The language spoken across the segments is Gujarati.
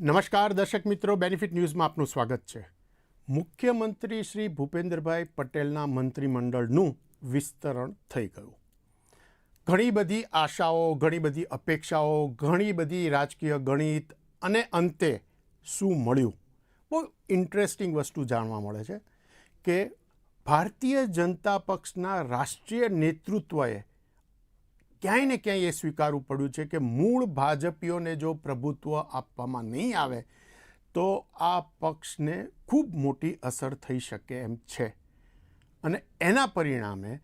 નમસ્કાર દર્શક મિત્રો બેનિફિટ ન્યૂઝમાં આપનું સ્વાગત છે. મુખ્યમંત્રી શ્રી ભૂપેન્દ્રભાઈ પટેલના મંત્રીમંડળનું વિસ્તરણ થઈ ગયું. ઘણી બધી આશાઓ, ઘણી બધી અપેક્ષાઓ, ઘણી બધી રાજકીય ગણિત અને અંતે શું મળ્યું? બહુ ઇન્ટરેસ્ટિંગ વસ્તુ જાણવા મળે છે કે ભારતીય જનતા પક્ષના રાષ્ટ્રીય નેતૃત્વએ ક્યાંય ને ક્યાંય એ સ્વીકારવું પડ્યું છે કે મૂળ ભાજપીઓને જો પ્રભુત્વ આપવામાં નહીં આવે, તો આ પક્ષને ખૂબ મોટી અસર થઈ શકે એમ છે. અને એના પરિણામે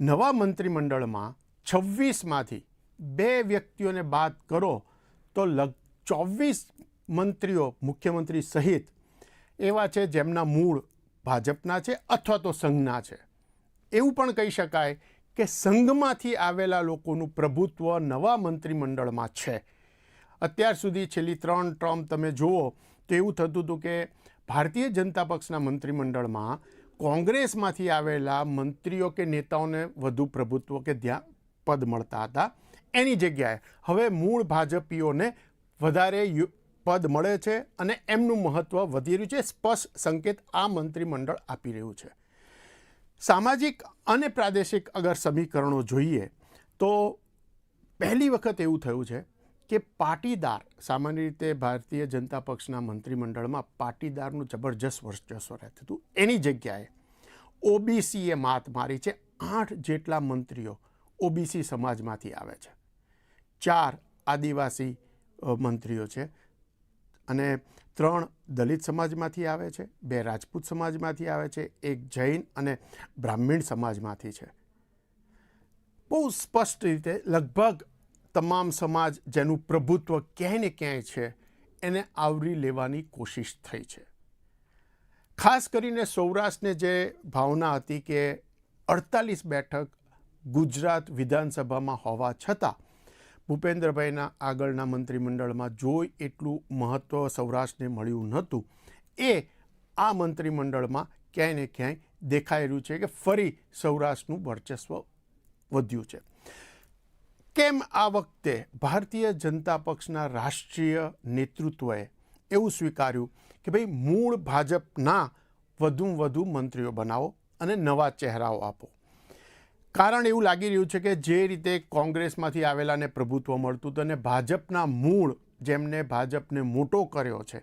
નવા મંત્રીમંડળમાં છવ્વીસમાંથી બે વ્યક્તિઓને બાદ કરો, તો લગ ચોવીસ મંત્રીઓ મુખ્યમંત્રી સહિત એવા છે જેમના મૂળ ભાજપના છે અથવા તો સંઘના છે. એવું પણ કહી શકાય કે સંઘમાંથી આવેલા લોકોનું પ્રભુત્વ નવા મંત્રીમંડળમાં છે. અત્યાર સુધી છેલ્લી ત્રણ ટર્મ તમે જુઓ તો એવું થતું હતું કે ભારતીય જનતા પક્ષના મંત્રીમંડળમાં કોંગ્રેસમાંથી આવેલા મંત્રીઓ કે નેતાઓને વધુ પ્રભુત્વ કે ધ્યાન પદ મળતા હતા. એની જગ્યાએ હવે મૂળ ભાજપીઓને વધારે પદ મળે છે અને એમનું મહત્ત્વ વધી રહ્યું છે. સ્પષ્ટ સંકેત આ મંત્રીમંડળ આપી રહ્યું છે. સામાજિક અને પ્રાદેશિક અગર સમીકરણો જોઈએ, તો પહેલી વખત એવું થયું છે કે પાટીદાર, સામાન્ય રીતે ભારતીય જનતા પક્ષના મંત્રીમંડળમાં પાટીદારનું જબરજસ્ત વર્ચસ્વ રહેતું હતું. એની જગ્યાએ ઓબીસીએ માત મારી છે. આઠ જેટલા મંત્રીઓ ઓબીસી સમાજમાંથી આવે છે. ચાર આદિવાસી મંત્રીઓ છે. અને ત્રણ દલિત સમાજમાંથી આવે છે, બે રાજપૂત સમાજમાંથી આવે છે, એક જૈન અને બ્રાહ્મીણ સમાજમાંથી છે. બહુ સ્પષ્ટ રીતે લગભગ તમામ સમાજ જેનું પ્રભુત્વ ક્યાંય ને ક્યાંય છે, એને આવરી લેવાની કોશિશ થઈ છે. ખાસ કરીને સૌરાષ્ટ્રને જે ભાવના હતી કે અડતાલીસ બેઠક ગુજરાત વિધાનસભામાં હોવા છતાં ભૂપેન્દ્રભાઈના આગળના મંત્રીમંડળમાં જોઈ એટલું મહત્ત્વ સૌરાષ્ટ્રને મળ્યું નહોતું. એ આ મંત્રીમંડળમાં ક્યાંય ને ક્યાંય દેખાઈ રહ્યું છે કે ફરી સૌરાષ્ટ્રનું વર્ચસ્વ વધ્યું છે. કેમ આ વખતે ભારતીય જનતા પક્ષના રાષ્ટ્રીય નેતૃત્વએ એવું સ્વીકાર્યું કે ભાઈ મૂળ ભાજપના વધુમાં વધુ મંત્રીઓ બનાવો અને નવા ચહેરાઓ આપો? કારણ એવું લાગી રહ્યું છે કે જે રીતે કોંગ્રેસમાંથી આવેલાને પ્રભુત્વ મળતું હતું અને ભાજપના મૂળ જેમને ભાજપને મોટો કર્યો છે,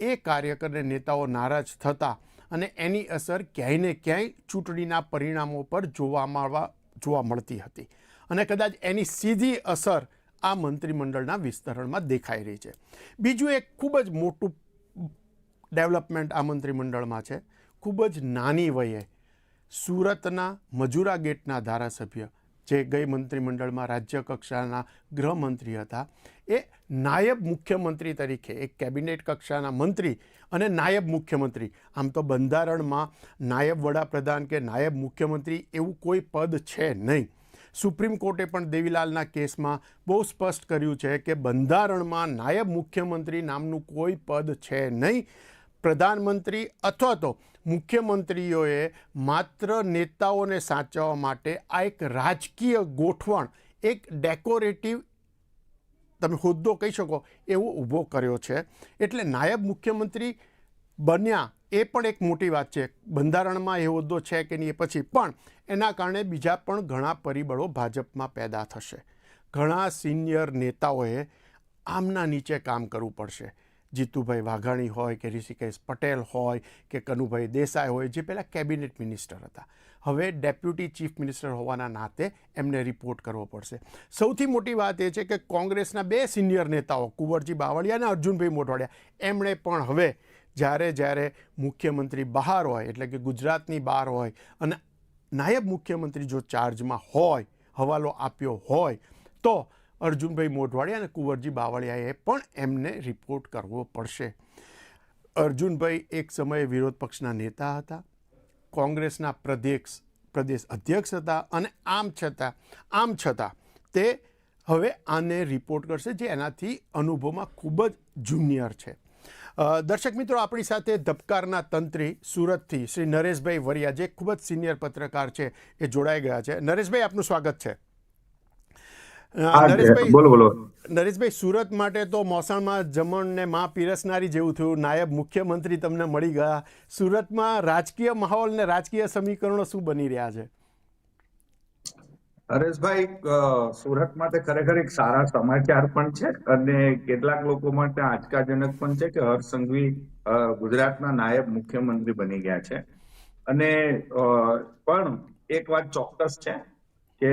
એ કાર્યકરને નેતાઓ નારાજ થતા અને એની અસર ક્યાંય ને ક્યાંય ચૂંટણીના પરિણામો પર જોવા મળવા, જોવા મળતી હતી. અને કદાચ એની સીધી અસર આ મંત્રીમંડળના વિસ્તરણમાં દેખાઈ રહી છે. બીજું એક ખૂબ જ મોટું ડેવલપમેન્ટ આ મંત્રીમંડળમાં છે. ખૂબ જ નાની વયે સુરતના મજુરા ગેટના ધારાસભ્ય, જે ગઈ મંત્રીમંડળમાં રાજ્ય કક્ષાના ગૃહમંત્રી હતા, એ નાયબ મુખ્યમંત્રી તરીકે, એક કેબિનેટ કક્ષાના મંત્રી અને નાયબ મુખ્યમંત્રી. આમ તો બંધારણમાં નાયબ વડાપ્રધાન કે નાયબ મુખ્યમંત્રી એવું કોઈ પદ છે નહીં. સુપ્રીમ કોર્ટે પણ દેવીલાલના કેસમાં બહુ સ્પષ્ટ કર્યું છે કે બંધારણમાં નાયબ મુખ્યમંત્રી નામનું કોઈ પદ છે નહીં. પ્રધાનમંત્રી અથવા તો મુખ્યમંત્રીઓએ માત્ર નેતાઓને સાચવવા માટે આ એક રાજકીય ગોઠવણ, એક ડેકોરેટિવ, તમે હોદ્દો કહી શકો, એવો ઊભો કર્યો છે. એટલે નાયબ મુખ્યમંત્રી બન્યા એ પણ એક મોટી વાત છે. બંધારણમાં એ હોદ્દો છે કે નહીં એ પછી પણ એના કારણે બીજા પણ ઘણા પરિબળો ભાજપમાં પેદા થશે. ઘણા સિનિયર નેતાઓએ આમના નીચે કામ કરવું પડશે. જીતુભાઈ વાઘાણી હોય કે ઋષિકેશ પટેલ હોય કે કનુભાઈ દેસાઈ હોય, જે પહેલાં કેબિનેટ મિનિસ્ટર હતા. હવે ડેપ્યુટી ચીફ મિનિસ્ટર હોવાના નાતે એમને રિપોર્ટ કરવો પડશે. સૌથી મોટી વાત એ છે કે કોંગ્રેસના બે સિનિયર નેતાઓ, કુંવરજી બાવળિયા અને અર્જુનભાઈ મોઢવાડિયા, એમણે પણ હવે જ્યારે જ્યારે મુખ્યમંત્રી બહાર હોય, એટલે કે ગુજરાતની બહાર હોય અને નાયબ મુખ્યમંત્રી જો ચાર્જમાં હોય, હવાલો આપ્યો હોય, તો અર્જુનભાઈ મોઢવાડિયા અને કુંવરજી બાવળિયાએ પણ એમને રિપોર્ટ કરવો પડશે. અર્જુનભાઈ એક સમયે વિરોધ પક્ષના નેતા હતા, કોંગ્રેસના પ્રદેશ પ્રદેશ અધ્યક્ષ હતા અને આમ છતાં આમ છતાં તે હવે આને રિપોર્ટ કરશે જે એનાથી અનુભવમાં ખૂબ જ જુનિયર છે. દર્શક મિત્રો, આપણી સાથે ધબકારના તંત્રી સુરતથી શ્રી નરેશભાઈ વરિયા જે ખૂબ જ સિનિયર પત્રકાર છે એ જોડાઈ ગયા છે. નરેશભાઈ, આપનું સ્વાગત છે. નરેશભાઈ બોલો બોલો. નરેશભાઈ સુરત માટે તો મોસાણમાં જમણ ને માં પીરસનારી જેવું થયું. નાયબ મુખ્યમંત્રી તમને મળી ગયા. સુરતમાં રાજકીય માહોલ ને રાજકીય સમીકરણો શું બની રહ્યા છે? હરેશભાઈ સુરત માટે ખરેખર એક સારા સમાચાર પણ છે અને કેટલાક લોકો માટે આંચકાજનક પણ છે કે હર્ષ સંઘવી ગુજરાતના નાયબ મુખ્યમંત્રી બની ગયા છે. અને પણ એક વાત ચોક્કસ છે કે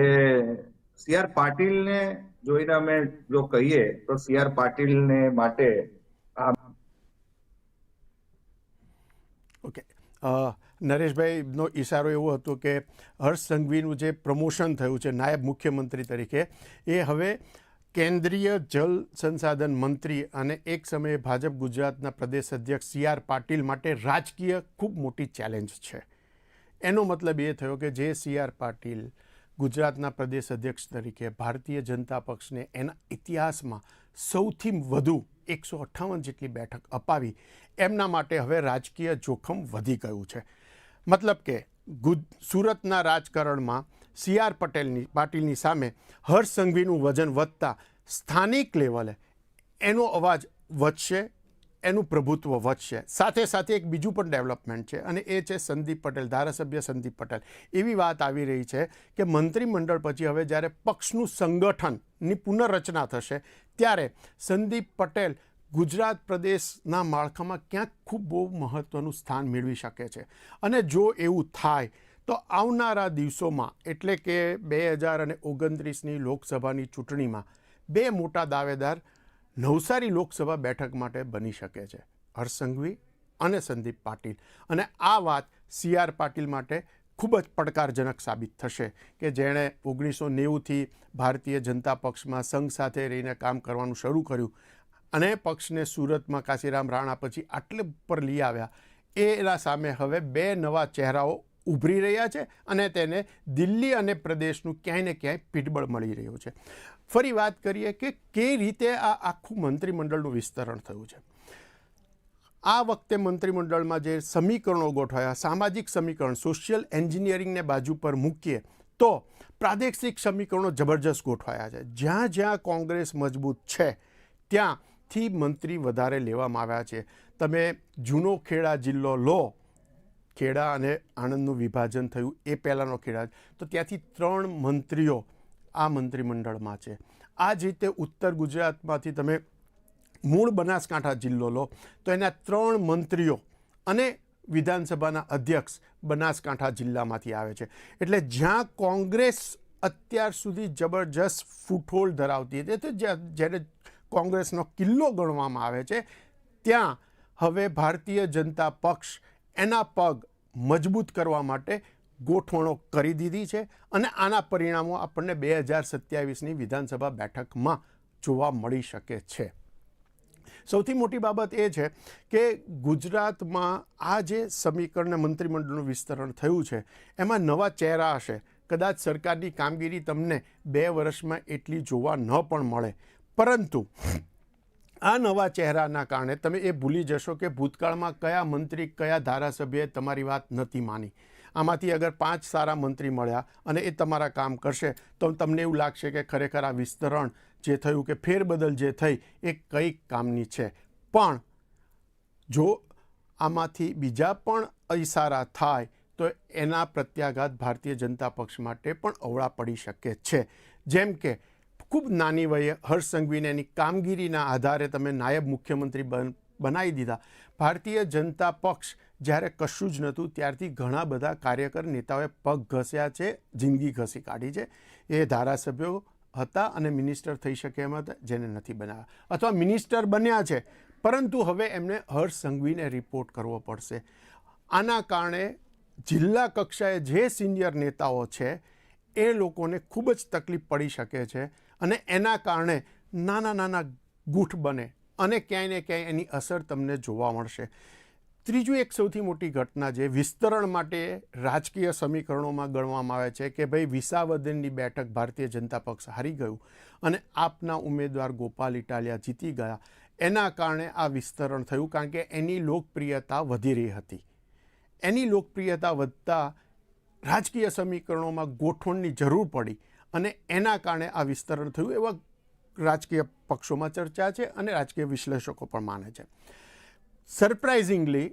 સી આર પાટીલને જોઈને અમે જો કહીએ, તો સી આર પાટીલને માટે ઓકે. નરેશભાઈનો ઇશારો એવો હતો કે હર્ષ સંઘવીનું જે પ્રમોશન થયું છે નાયબ મુખ્યમંત્રી તરીકે, એ હવે કેન્દ્રીય જલ સંસાધન મંત્રી અને એક સમયે ભાજપ ગુજરાતના પ્રદેશ અધ્યક્ષ સી આર પાટીલ માટે રાજકીય ખૂબ મોટી ચેલેન્જ છે. એનો મતલબ એ થયો કે જે સી આર પાટીલ ગુજરાતના પ્રદેશ અધ્યક્ષ તરીકે ભારતીય જનતા પક્ષને એના ઇતિહાસમાં સૌથી વધુ એકસો અઠ્ઠાવન જેટલી બેઠક અપાવી. એમના માટે હવે રાજકીય જોખમ વધી ગયું છે. મતલબ કે સુરતના રાજકારણમાં સી આર પટેલની, પાટીલની સામે હર્ષ સંઘવીનું વજન વધતા સ્થાનિક લેવલે એનો અવાજ વધશે એનું પ્રભુત્વ વધશે. સાથે સાથે એક બીજું પણ ડેવલપમેન્ટ છે અને એ છે સંદીપ પટેલ, ધારાસભ્ય સંદીપ પટેલ. એવી વાત આવી રહી છે કે મંત્રીમંડળ પછી હવે જ્યારે પક્ષનું સંગઠનની પુનઃરચના થશે, ત્યારે સંદીપ પટેલ ગુજરાત પ્રદેશના માળખામાં ક્યાંક ખૂબ બહુ મહત્ત્વનું સ્થાન મેળવી શકે છે. અને જો એવું થાય, તો આવનારા દિવસોમાં, એટલે કે બે હજાર અને ઓગણત્રીસની લોકસભાની ચૂંટણીમાં, બે મોટા દાવેદાર નવસારી લોકસભા બેઠક માટે બની શકે છે. હર્ષ સંઘવી અને સંદીપ પાટીલ. અને આ વાત સી આર પાટીલ માટે ખૂબ જ પડકારજનક સાબિત થશે કે જેણે ઓગણીસો નેવુંથી ભારતીય જનતા પક્ષમાં સંઘ સાથે રહીને કામ કરવાનું શરૂ કર્યું અને પક્ષને સુરતમાં કાશીરામ રાણા પછી આટલે ઉપર લઈ આવ્યા. એના સામે હવે બે નવા ચહેરાઓ ઉભરી રહ્યા છે અને તેને દિલ્હી અને પ્રદેશનું ક્યાંય ને ક્યાંય પીઠબળ મળી રહ્યું છે. ફરી વાત કરીએ કે કે રીતે આ આખું મંત્રીમંડળનું વિસ્તરણ થયું છે. આ વખતે મંત્રીમંડળમાં જે સમીકરણો ગોઠવાયા, સામાજિક સમીકરણ, સોશિયલ એન્જિનિયરિંગને બાજુ પર મૂકીએ, તો પ્રાદેશિક સમીકરણો જબરજસ્ત ગોઠવાયા છે. જ્યાં જ્યાં કોંગ્રેસ મજબૂત છે, ત્યાંથી મંત્રી વધારે લેવામાં આવ્યા છે. તમે જૂનો ખેડા જિલ્લો લો, ખેડા અને આણંદનું વિભાજન થયું એ પહેલાંનો ખેડા. તો ત્યાંથી ત્રણ મંત્રીઓ આ મંત્રીમંડળમાં છે. આ જ રીતે ઉત્તર ગુજરાતમાંથી તમે મૂળ બનાસકાંઠા જિલ્લો લો, તો એના ત્રણ મંત્રીઓ અને વિધાનસભાના અધ્યક્ષ બનાસકાંઠા જિલ્લામાંથી આવે છે. એટલે જ્યાં કોંગ્રેસ અત્યાર સુધી જબરજસ્ત ફૂટહોલ્ડ ધરાવતી હતી, તો જ્યારે કોંગ્રેસનો કિલ્લો ગણવામાં આવે છે, ત્યાં હવે ભારતીય જનતા પક્ષ એના પગ મજબૂત કરવા માટે ગોઠવણો કરી દીધી છે અને આના પરિણામો આપણને બે હજાર સત્યાવીસની વિધાનસભા બેઠકમાં જોવા મળી શકે છે. સૌથી મોટી બાબત એ છે કે ગુજરાતમાં આ જે સમીકરણ મંત્રીમંડળનું વિસ્તરણ થયું છે, એમાં નવા ચહેરા હશે. કદાચ સરકારની કામગીરી તમને બે વર્ષમાં એટલી જોવા ન પણ મળે. પરંતુ આ નવા ચહેરાના કારણે તમે એ ભૂલી જશો કે ભૂતકાળમાં કયા મંત્રી, કયા ધારાસભ્યએ તમારી વાત નથી માની. આમાંથી અગર પાંચ સારા મંત્રી મળ્યા અને એ તમારા કામ કરશે, તો તમને એવું લાગશે કે ખરેખર આ વિસ્તરણ જે થયું કે ફેરબદલ જે થઈ, એ કઈ કામની છે. પણ જો આમાંથી બીજા પણ ઇશારા થાય, તો એના પ્રત્યાઘાત ભારતીય જનતા પક્ષ માટે પણ અવળા પડી શકે છે. જેમ કે, ખૂબ નાની વયે હર્ષ સંઘવીને એની કામગીરીના આધારે તમે નાયબ મુખ્યમંત્રી બન બનાવી દીધા. ભારતીય જનતા પક્ષ જ્યારે કશું જ નહોતું, ત્યારથી ઘણા બધા કાર્યકર નેતાઓએ પગ ઘસ્યા છે, જિંદગી ઘસી કાઢી છે. એ ધારાસભ્યો હતા અને મિનિસ્ટર થઈ શકે એમ હતા, જેને નથી બનાવ્યા. અથવા મિનિસ્ટર બન્યા છે, પરંતુ હવે એમને હર્ષ સંઘવીને રિપોર્ટ કરવો પડશે. આના કારણે જિલ્લા કક્ષાએ જે સિનિયર નેતાઓ છે, એ લોકોને ખૂબ જ તકલીફ પડી શકે છે અને એના કારણે નાના નાના ગૂંઠ બને. અને ક્યાંય ને ક્યાંય એની અસર તમને જોવા મળશે. ત્રીજું એક સૌથી મોટી ઘટના જે વિસ્તરણ માટે રાજકીય સમીકરણોમાં ગણવામાં આવે છે કે ભાઈ વિસાવદનની બેઠક ભારતીય જનતા પક્ષ હારી ગયું અને આપના ઉમેદવાર ગોપાલ ઇટાલિયા જીતી ગયા. એના કારણે આ વિસ્તરણ થયું કારણ કે એની લોકપ્રિયતા વધી રહી હતી. એની લોકપ્રિયતા વધતા રાજકીય સમીકરણોમાં ગોઠવણની જરૂર પડી અને એના કારણે આ વિસ્તરણ થયું એવા રાજકીય પક્ષોમાં ચર્ચા છે અને રાજકીય વિશ્લેષકો પણ માને છે. સરપ્રાઇઝિંગલી,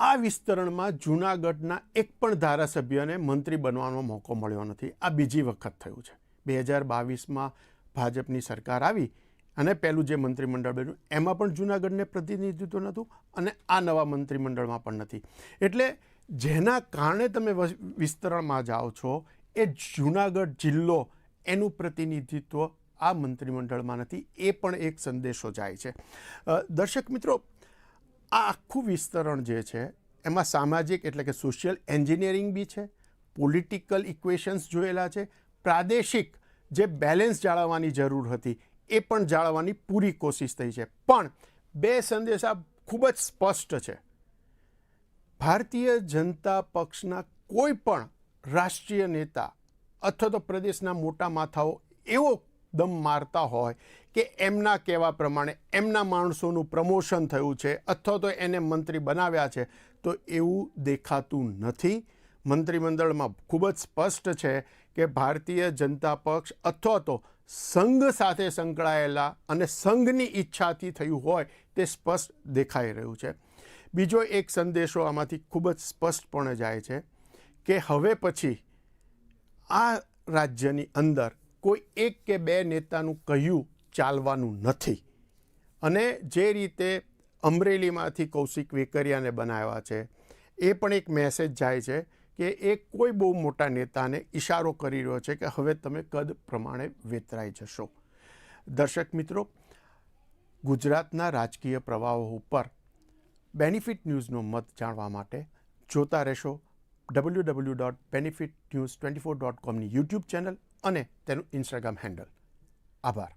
આ વિસ્તરણમાં જૂનાગઢના એક પણ ધારાસભ્યને મંત્રી બનવાનો મોકો મળ્યો નથી. આ બીજી વખત થયું છે. બે હજાર બાવીસમાં ભાજપની સરકાર આવી અને પહેલું જે મંત્રીમંડળ બન્યું, એમાં પણ જૂનાગઢને પ્રતિનિધિત્વ નહોતું અને આ નવા મંત્રીમંડળમાં પણ નથી. એટલે જેના કારણે તમે વિસ્તરણમાં જાઓ છો, એ જૂનાગઢ જિલ્લો એનું પ્રતિનિધિત્વ આ મંત્રીમંડળમાં નથી, એ પણ એક સંદેશો જાય છે. દર્શક મિત્રો, આ આખું વિસ્તરણ જે છે, એમાં સામાજિક એટલે કે સોશિયલ એન્જિનિયરિંગ બી છે, પોલિટિકલ ઇક્વેશન્સ જોયેલા છે, પ્રાદેશિક જે બેલેન્સ જાળવવાની જરૂર હતી, એ પણ જાળવવાની પૂરી કોશિશ થઈ છે. પણ બે સંદેશા ખૂબ જ સ્પષ્ટ છે. ભારતીય જનતા પક્ષના કોઈ પણ રાષ્ટ્રીય નેતા અથવા તો પ્રદેશના મોટા માથાઓ એવો દમ મારતા હોય કે એમના કહેવા પ્રમાણે એમના માણસોનું પ્રમોશન થયું છે અથવા તો એને મંત્રી બનાવ્યા છે, તો એવું દેખાતું નથી. મંત્રીમંડળમાં ખૂબ જ સ્પષ્ટ છે કે ભારતીય જનતા પક્ષ અથવા તો સંઘ સાથે સંકળાયેલા અને સંઘની ઈચ્છાથી થયું હોય તે સ્પષ્ટ દેખાઈ રહ્યું છે. બીજો એક સંદેશો આમાંથી ખૂબ જ સ્પષ્ટપણે જાય છે કે હવે પછી આ રાજ્યની અંદર કોઈ એક કે બે નેતાનું કહ્યું ચાલવાનું નથી. અને જે રીતે અમરેલીમાંથી કૌશિક વેકરિયાને બનાવ્યા છે, એ પણ એક મેસેજ જાય છે કે એ કોઈ બહુ મોટા નેતાને ઇશારો કરી રહ્યો છે કે હવે તમે કદ પ્રમાણે વેતરાઈ જશો. દર્શક મિત્રો, ગુજરાતના રાજકીય પ્રવાહો ઉપર બેનિફિટ ન્યૂઝનો મત જાણવા માટે જોતા રહેશો. W W dot benefit news twenty four dot કોમની YouTube channel અને તેનું ઇન્સ્ટાગ્રામ હેન્ડલ આભાર.